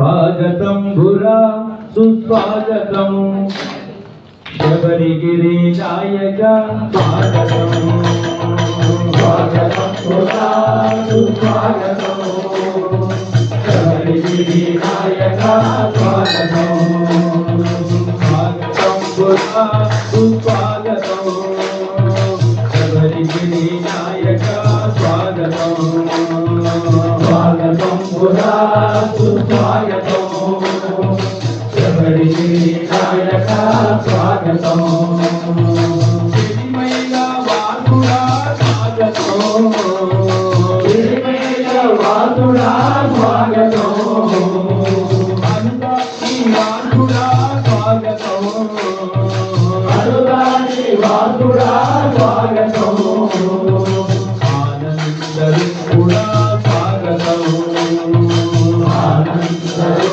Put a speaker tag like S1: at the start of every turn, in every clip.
S1: స్వాగతం గురా సుస్వాగతం. శబరిగిరి నాయక స్వాగతం. స్వాగతం గురా సుస్వాగతం. శబరిగిరి నాయక స్వాగతం. స్వాగతం स्वागतम्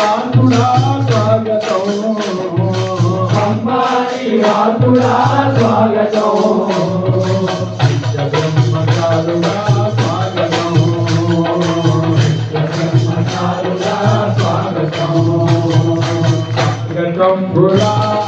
S1: वासुरा स्वागतो। अम्बारी वासुरा स्वागतो। जगन्मकारुणा स्वागतो। जगन्मकारुणा स्वागतो। जगन्मकारुणा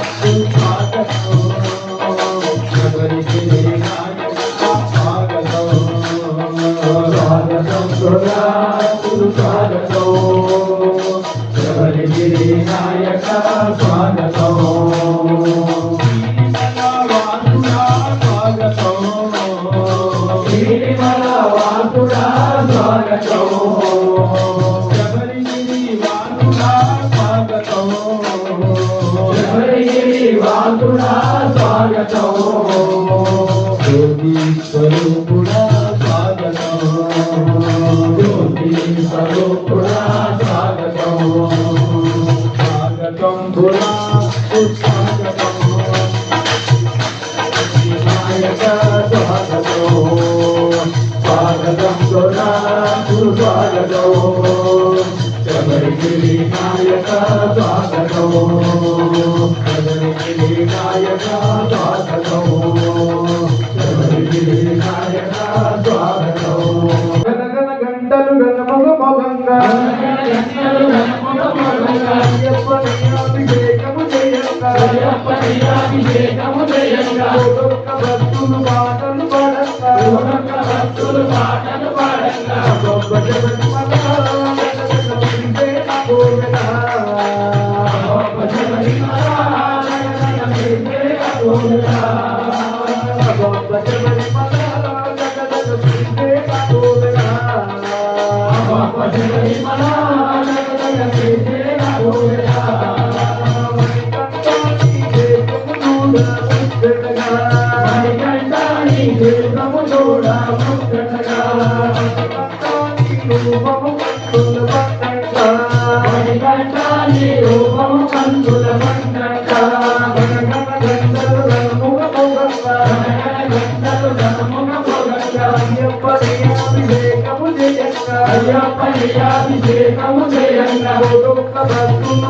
S1: వాసుడా స్వాగతం జ్యోతి స్వరూపుడా స్వాగతం జ్యోతి స్వరూపుడా స్వాగతం స్వాగతం పురా స్వాగతం స్వాగతం స్వాగతం శబరిగిరి నాయక స్వాగతం
S2: అయ్యప్ప నీయాభిషేకము చేయంగా భక్తులు
S1: అయ్యప్పనియాభిషేకము చేయంగా
S2: ఒక్కొక్క భక్తులు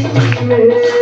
S1: gitme.